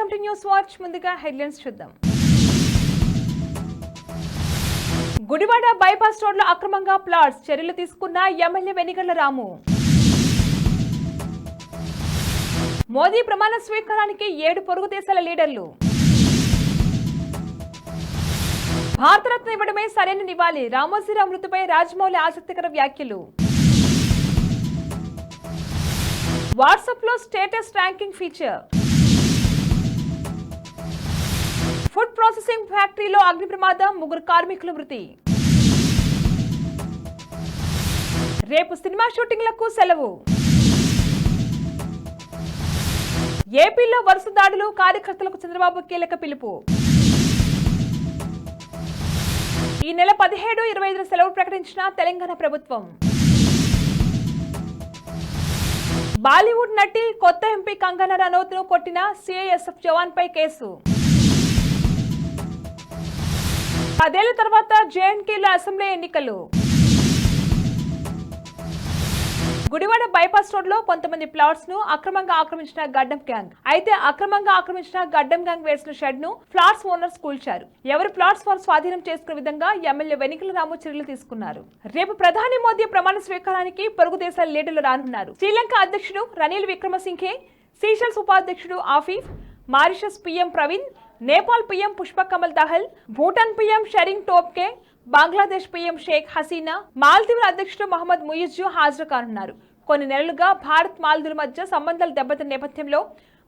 Welcome to news watch. ముందుగా headlines చూద్దాం. Gudivada bypass రోడ్లో అక్రమంగా ప్లాట్స్ చర్యలు తీసుకున్న ఎమ్మెల్యే వెనిగళ్ళ రాము. మోదీ ప్రమాణ స్వీకారానికి ఏడు పొరుగు దేశాల లీడర్లు. భారతరత్న ఇవ్వడమే సరైన నివాళి. రామోజీరావు మృతిపై రాజమౌళి ఆసక్తికర వ్యాఖ్యలు. వాట్సాప్లో status ranking feature. Food processing ఫ్యాక్టరీలో అగ్ని ప్రమాదం ముగ్గురు కార్మికుల మృతి. రేపు సినిమా షూటింగ్లకు సెలవు. ఏపీలో వరుస దాడులు కార్యకర్తలకు చంద్రబాబు కీలక పిలుపు. ఈ నెల పదిహేడు ఇరవై ఐదు సెలవు ప్రకటించిన తెలంగాణ ప్రభుత్వం. బాలీవుడ్ నటి కొత్త ఎంపీ కంగనా రనౌత్ను కొట్టిన సిఐఎస్ఎఫ్ జవాన్ పై కేసు. పదేళ్ళ తర్వాత జేఎన్కేలో అసెంబ్లీ ఎన్నికలు. గుడివాడ బైపాస్ రోడ్లో కొంతమంది ప్లాట్స్ను అక్రమంగా ఆక్రమించిన గడ్డం గ్యాంగ్. అయితే అక్రమంగా ఆక్రమించిన గడ్డం గ్యాంగ్ వేసిన షెడ్ను ఫ్లాట్స్ ఓనర్స్ కూల్చారు. ఎవరు ప్లాట్స్ వారు స్వాధీనం చేసుకునే విధంగా ఎమ్మెల్యే వెనికల రాము చర్యలు తీసుకున్నారు. రేపు ప్రధాని మోదీ ప్రమాణ స్వీకారానికి పొరుగు దేశాల లీడర్లు రానున్నారు. శ్రీలంక అధ్యక్షుడు రనిల్ విక్రమసింఘే సీషల్స్ ఉపాధ్యక్షుడు Afif Mauritius PM Pravind Nepal PM Pushpa Kamal Dahal Bhutan PM Tshering Tobgay Bangladesh PM Sheikh Hasina మాల్దీవుల అధ్యక్షుడు మహమ్మద్ ముయిజ్జు హాజరు కానున్నారు. కొన్ని నెలలుగా భారత్ మాల్దీవుల మధ్య సంబంధాలు దెబ్బతిన్న నేపథ్యంలో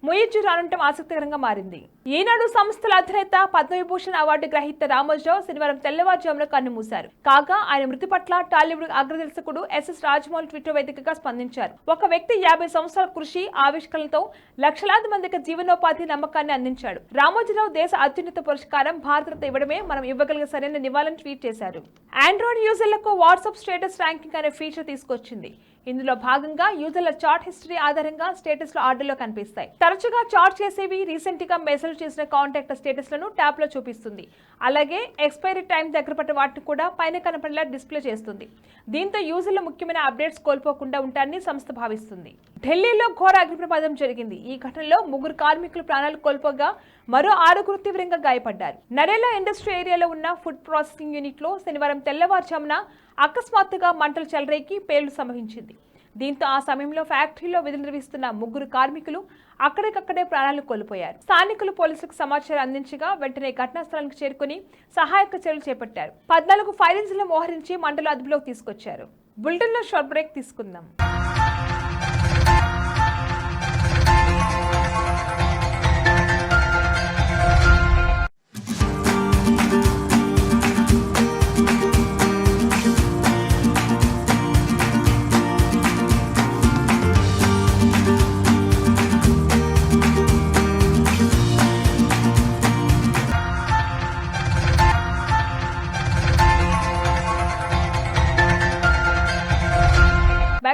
ముయిజ్జు రానుండటం ఆసక్తికరంగా మారింది. ఈనాడు సంస్థల అధినేత పద్మవిభూషణ్ అవార్డు గ్రహీత రామోజీరావు శనివారం తెల్లవారుజామున కన్నుమూశారు కాగా ఆయన మృతి పట్ల టాలీవుడ్ అగ్రదర్శకుడు ఎస్ఎస్ రాజమౌళి ట్విట్టర్ వేదికగా స్పందించారు. ఒక వ్యక్తి యాభై సంవత్సరాల కృషి ఆవిష్కరణలతో లక్షలాది మందికి జీవనోపాధి నమ్మకాన్ని అందించాడు. రామోజీరావు దేశ అత్యున్నత పురస్కారం భారతరత్న ఇవ్వడమే మనం ఇవ్వగలిగే సరైన నివాళని ట్వీట్ చేశారు. ఆండ్రాయిడ్ యూజర్లకు వాట్సాప్ స్టేటస్ ర్యాంకింగ్ అనే ఫీచర్ తీసుకొచ్చింది. ఇందులో భాగంగా యూజర్ల చాట్ హిస్టరీ ఆధారంగా స్టేటస్లో ఆర్డర్లో కనిపిస్తాయి. తరచుగా చాట్ చేసేవి రీసెంట్గా మెసేజ్ చేసిన కాంటాక్ట్ స్టేటస్లను ట్యాబ్లో చూపిస్తుంది. అలాగే ఎక్స్పైరీ టైం దగ్గర పట్టిన వాటిని కూడా పైన కనపడేలా డిస్ప్లే చేస్తుంది. దీంతో యూజర్ల ముఖ్యమైన అప్డేట్స్ కోల్పోకుండా ఉంటారని సంస్థ భావిస్తుంది. ఢిల్లీలో ఘోర అగ్నిప్రమాదం జరిగింది. ఈ ఘటనలో ముగ్గురు కార్మికులు ప్రాణాలు కోల్పోగా మరో ఆరుగురు తీవ్రంగా గాయపడ్డారు. నరేలా ఇండస్ట్రీ ఏరియాలో ఉన్న ఫుడ్ ప్రాసెసింగ్ యూనిట్లో శనివారం తెల్లవారుజామున అకస్మాత్తుగా మంటలు చెలరేకి పేర్లు సంభవించింది. దీంతో ఆ సమయంలో ఫ్యాక్టరీలో విధులు నిర్వహిస్తున్న ముగ్గురు కార్మికులు అక్కడికక్కడే ప్రాణాలు కోల్పోయారు. స్థానికులు పోలీసులకు సమాచారం అందించగా వెంటనే ఘటనా స్థలానికి చేరుకుని సహాయక చర్యలు చేపట్టారు. పద్నాలుగు ఫైర్ మోహరించి మంటలు అదుపులోకి తీసుకొచ్చారు. బులెటిన్లో షార్ట్ బ్రేక్ తీసుకుందాం.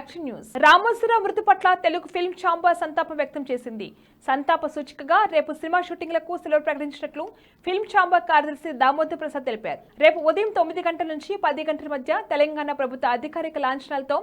Back news. రామోజీరావు మృతి పట్ల తెలుగు ఫిల్మ్ ఛాంబర్ సంతాపం వ్యక్తం చేసింది. సంతాప సూచికగా రేపు సినిమా షూటింగ్లకు సెలవు ప్రకటించినట్లు ఫిల్మ్ ఛాంబర్ కార్యదర్శి దామోదర్ ప్రసాద్ తెలిపారు. రేపు ఉదయం తొమ్మిది గంటల నుంచి పది గంటల మధ్య తెలంగాణ ప్రభుత్వ అధికారిక లాంఛనాలతో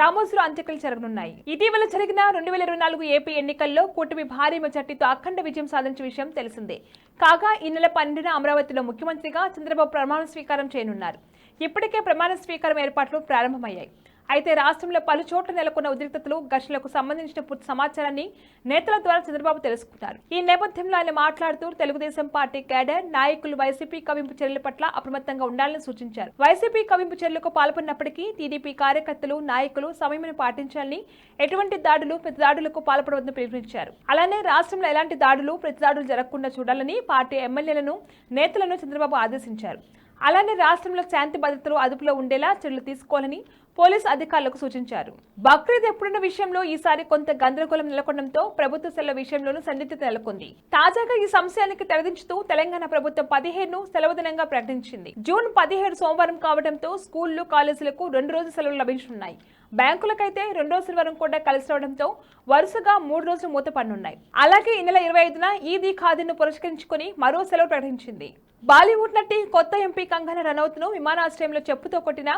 రామోజీరావు అంత్యక్రియలు జరగనున్నాయి. ఇటీవల జరిగిన రెండు వేల ఇరవై నాలుగు ఏపీ ఎన్నికల్లో కూటమి భారీ మెజార్టీతో అఖండ విజయం సాధించిన విషయం తెలిసిందే. కాగా ఈ నెల పన్నెండున అమరావతిలో ముఖ్యమంత్రిగా చంద్రబాబు ప్రమాణ స్వీకారం చేయనున్నారు. ఇప్పటికే ప్రమాణ స్వీకారం ఏర్పాట్లు ప్రారంభమయ్యాయి. అయితే రాష్ట్రంలో పలు చోట్ల నెలకొన్న ఉద్రిక్తతలు ఘర్షణలకు సంబంధించిన పూర్తి సమాచారాన్ని నేతల ద్వారా చంద్రబాబు తెలుసుకున్నారు. ఈ నేపథ్యంలో ఆయన మాట్లాడుతూ తెలుగుదేశం పార్టీ కేడర్ నాయకులు వైసీపీ కవింపు చర్యల పట్ల అప్రమత్తంగా ఉండాలని సూచించారు. వైసీపీ కవింపు చర్యలకు పాల్పడినప్పటికీ టీడీపీ కార్యకర్తలు నాయకులు సమయమని పాటించాలని ఎటువంటి దాడులు ప్రతి దాడులకు పాల్పడవద్దని పిలుపునిచ్చారు. అలానే రాష్ట్రంలో ఎలాంటి దాడులు ప్రతి దాడులు జరగకుండా చూడాలని పార్టీ ఎమ్మెల్యేలను నేతలను చంద్రబాబు ఆదేశించారు. అలానే రాష్ట్రంలో శాంతి భద్రతలు అదుపులో ఉండేలా చర్యలు తీసుకోవాలని పోలీసు అధికారులకు సూచించారు. బక్రీద్ ఎప్పుడున్న విషయంలో ఈసారి కొంత గందరగోళం నెలకొనడంతో ప్రభుత్వ సెలవు విషయంలోనూ సందిగ్ధత నెలకొంది. తాజాగా ఈ సంశయానికి తెరదించుతూ తెలంగాణ ప్రభుత్వం పదిహేడును సెలవు దినంగా ప్రకటించింది. జూన్ పదిహేడు సోమవారం కావడంతో స్కూళ్ళు కాలేజీలకు రెండు రోజుల సెలవులు లభించనున్నాయి. బ్యాంకులకైతే రెండో శనివారం కూడా కలిసి రావడంతో వరుసగా మూడు రోజులు మూతపడనున్నాయి అలాగే ఈ నెల ఇరవై ఐదున ఈదీ ఖాదీను పురస్కరించుకుని మరో సెలవు ప్రకటించింది. బాలీవుడ్ నటి కొత్త ఎంపీ కంగనా రనౌత్ను విమానాశ్రయంలో చెప్పుతో కొట్టిన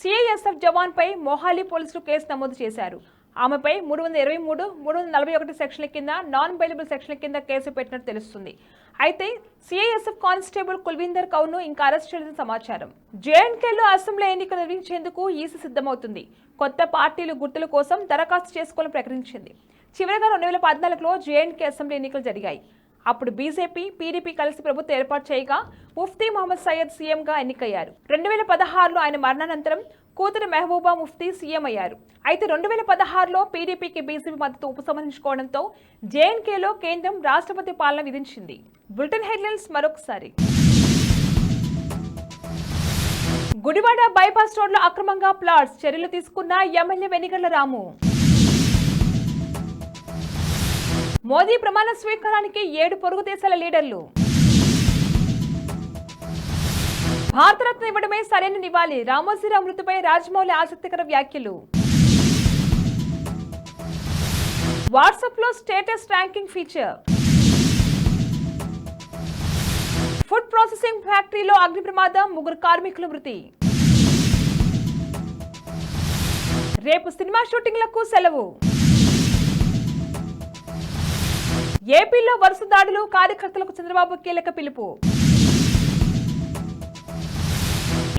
సిఐఎస్ఎఫ్ జవాన్ పై మొహాలీ పోలీసులు కేసు నమోదు చేశారు. ఆమెపై మూడు వందల ఇరవై మూడు మూడు వందల నలభై ఒకటి సెక్షన్ల కింద నాన్ బెయిలబుల్ సెక్షన్ల కింద కేసు పెట్టినట్టు తెలుస్తుంది. అయితే సిఐఎస్ఎఫ్ కానిస్టేబుల్ కుల్వీందర్ కౌర్ను ఇంకా అరెస్ట్ చేయడం సమాచారం. జేఎన్కేలో అసెంబ్లీ ఎన్నికలు నిర్వహించేందుకు ఈసీ సిద్ధమవుతుంది. కొత్త పార్టీలు గుర్తుల కోసం దరఖాస్తు చేసుకోవాలని ప్రకటించింది. చివరిగా రెండు వేల పద్నాలుగులో జేఎండ్కే అసెంబ్లీ ఎన్నికలు జరిగాయి. అప్పుడు బీజేపీ పీడీపీ కలిసి ప్రభుత్వం ఏర్పాటు చేయగా ముఫ్తీ మహమ్మద్ సయ్యద్ సీఎంగా ఎన్నికయ్యారు. రెండు వేల పదహారులో ఆయన మరణానంతరం కూతురు మెహబూబా ముఫ్తీ సీఎం అయ్యారు. అయితే రెండు వేల పదహారులో పీడీపీకి బీజేపీ మద్దతు ఉపసంహరించుకోవడంతో జేఎన్కేలో కేంద్రం రాష్ట్రపతి పాలన విధించింది. బులెటిన్ హెడ్లైన్స్ మరొకసారి. గుడివాడ బైపాస్ రోడ్లో అక్రమంగా ప్లాట్స్ చర్యలు తీసుకున్న ఎమ్మెల్యే వెనిగళ్ళ రాము మోదీ ప్రమాణ స్వీకారానికి ఏడు పొరుగు దేశాల లీడర్లు. భారతరత్న ఇవ్వడమే సరైన నివాళి. రామోజీరావు మృతిపై రాజమౌళి ఆసక్తికర వ్యాఖ్యలు. వాట్సాప్లో status ranking feature. Food processing ఫ్యాక్టరీలో అగ్ని ప్రమాదం ముగ్గురు కార్మికులు మృతి. రేపు సినిమా షూటింగ్లకు సెలవు. ఏపీలో వరుస దాడులు కార్యకర్తలకు చంద్రబాబు కీలక పిలుపు.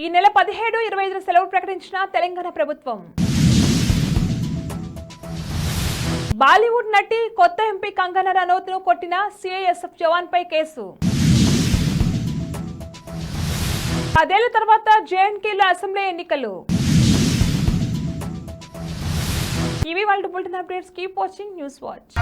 ఈ నెల పదిహేడు ఇరవై ఐదు సెలవు ప్రకటించిన తెలంగాణ ప్రభుత్వం. బాలీవుడ్ నటి కొత్త ఎంపీ కంగనా రనౌత్ను కొట్టిన సిఐఎస్ఎఫ్ జవాన్ పై కేసు. పదేళ్ళ తర్వాత జేఎన్కేలో అసెంబ్లీ ఎన్నికలు. ఇవి వాళ్ళ bulletin updates keep watching news watch.